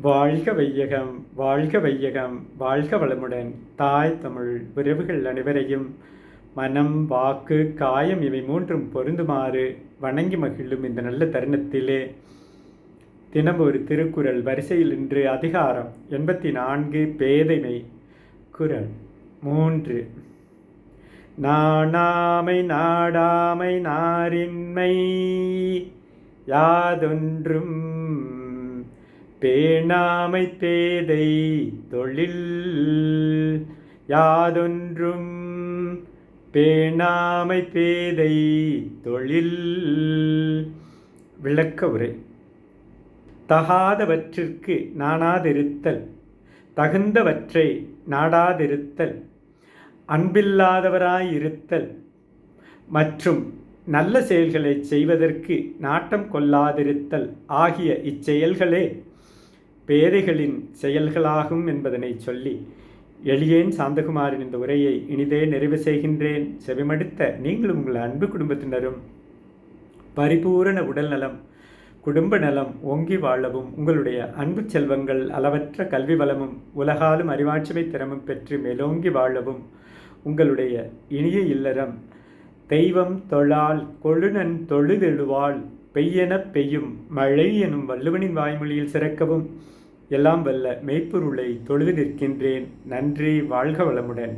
வாழ்க வையகம் வாழ்க வையகம் வாழ்க வளமுடன். தாய் தமிழ் உறவுகள் அனைவரையும் மனம் வாக்கு காயம் இவை மூன்றும் பொருந்துமாறு வணங்கி மகிழும் இந்த நல்ல தருணத்திலே தினம் ஒரு திருக்குறள் வரிசையில் இன்று அதிகாரம் எண்பத்தி நான்கு பேதைமை குரல் மூன்று. நாணாமை நாடாமை நாரின்மை யாதொன்றும் பேணாமை பேதை தொழில் யாதொன்றும் பேணாமை பேதை தொழில். விளக்க உரை. தகாதவற்றிற்கு நாணாதிருத்தல். தகுந்தவற்றை நாடாதிருத்தல். அன்பில்லாதவராயிருத்தல். மற்றும் நல்ல செயல்களை செய்வதற்கு நாட்டம் கொள்ளாதிருத்தல் ஆகிய இச்செயல்களே பேதைகளின் செயல்களாகும் என்பதனை சொல்லி எளியேன் சாந்தகுமாரின் இந்த உரையை இனிதே நிறைவு செய்கின்றேன். செவிமடுத்த நீங்களும் உங்கள் அன்பு குடும்பத்தினரும் பரிபூரண உடல் நலம் குடும்ப நலம் ஓங்கி வாழவும் உங்களுடைய அன்பு செல்வங்கள் அளவற்ற கல்வி வளமும் உலகாலும் அறிவாட்சிமை திறமும் பெற்று மேலோங்கி வாழவும் உங்களுடைய இனிய இல்லறம் தெய்வம் தொழால் கொழுநன் தொழுதெழுவாள் பெய்யெனப் பெய்யும் மழை எனும் வள்ளுவனின் வாய்மொழியில் சிறக்கவும் எல்லாம் வல்ல மெய்ப்பொருளை தொழுது நிற்கின்றேன். நன்றி வாழ்க வளமுடன்.